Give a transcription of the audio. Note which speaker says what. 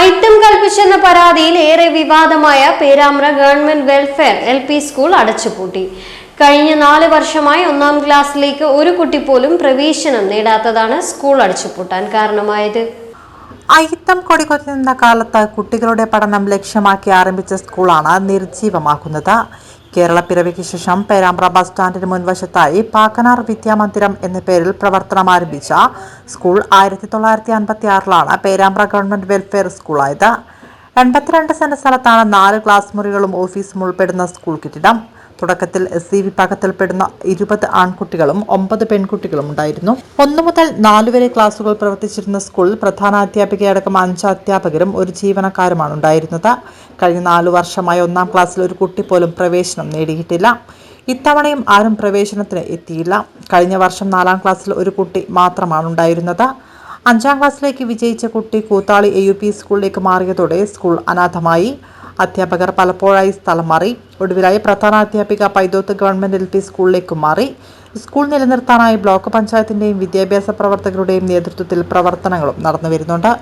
Speaker 1: Item കൽപ്പിച്ചെന്ന പരാതിയിൽ ഏറെ വിവാദമായ Perambra government welfare L P school അടച്ചുപൂട്ടി. കഴിഞ്ഞ നാല് വർഷമായി ഒന്നാം ക്ലാസ്സിലേക്ക് ഒരു കുട്ടി പോലും പ്രവേശനം നേടാത്തതാണ് സ്കൂൾ അടച്ചുപൂട്ടാൻ കാരണമായത്.
Speaker 2: അയിത്തം കൊടികൊറ്റുന്ന കാലത്ത് കുട്ടികളുടെ പഠനം ലക്ഷ്യമാക്കി ആരംഭിച്ച സ്കൂളാണ് നിർജീവമാക്കുന്നത് കേരള പിറവിക്ക് ശേഷം പേരാമ്പ്ര ബസ് സ്റ്റാൻഡിന് മുൻവശത്തായി പാക്കനാർ വിദ്യാമന്ദിരം എന്ന പേരിൽ പ്രവർത്തനം ആരംഭിച്ച സ്കൂൾ ആയിരത്തി തൊള്ളായിരത്തി അൻപത്തി ആറിലാണ് പേരാമ്പ്ര ഗവൺമെന്റ് വെൽഫെയർ സ്കൂളായത്. എൺപത്തിരണ്ട് സെന്റ് സ്ഥലത്താണ് നാല് ക്ലാസ് മുറികളും ഓഫീസും ഉൾപ്പെടുന്ന സ്കൂൾ കെട്ടിടം. തുടക്കത്തിൽ എസ് സി വിഭാഗത്തിൽപ്പെടുന്ന ഇരുപത് ആൺകുട്ടികളും ഒമ്പത് പെൺകുട്ടികളും ഉണ്ടായിരുന്നു. ഒന്നു മുതൽ നാലു വരെ ക്ലാസുകൾ പ്രവർത്തിച്ചിരുന്ന സ്കൂളിൽ പ്രധാന അധ്യാപികയടക്കം അഞ്ച് അധ്യാപകരും ഒരു ജീവനക്കാരുമാണ് ഉണ്ടായിരുന്നത്. കഴിഞ്ഞ നാലു വർഷമായി ഒന്നാം ക്ലാസ്സിൽ ഒരു കുട്ടി പോലും പ്രവേശനം നേടിയിട്ടില്ല. ഇത്തവണയും ആരും പ്രവേശനത്തിന് എത്തിയില്ല. കഴിഞ്ഞ വർഷം നാലാം ക്ലാസ്സിൽ ഒരു കുട്ടി മാത്രമാണ് ഉണ്ടായിരുന്നത്. അഞ്ചാം ക്ലാസ്സിലേക്ക് വിജയിച്ച കുട്ടി കൂത്താളി എ യു പി സ്കൂളിലേക്ക് മാറിയതോടെ സ്കൂൾ അനാഥമായി. അധ്യാപകർ പലപ്പോഴായി സ്ഥലം മാറി. ഒടുവിലായി പ്രധാന അധ്യാപിക പൈതോത്ത് ഗവൺമെന്റ് എൽ പി സ്കൂളിലേക്ക് മാറി. സ്കൂൾ നിലനിർത്താനായി ബ്ലോക്ക് പഞ്ചായത്തിന്റെയും വിദ്യാഭ്യാസ പ്രവർത്തകരുടെയും നേതൃത്വത്തിൽ പ്രവർത്തനങ്ങളും നടന്നു വരുന്നുണ്ട്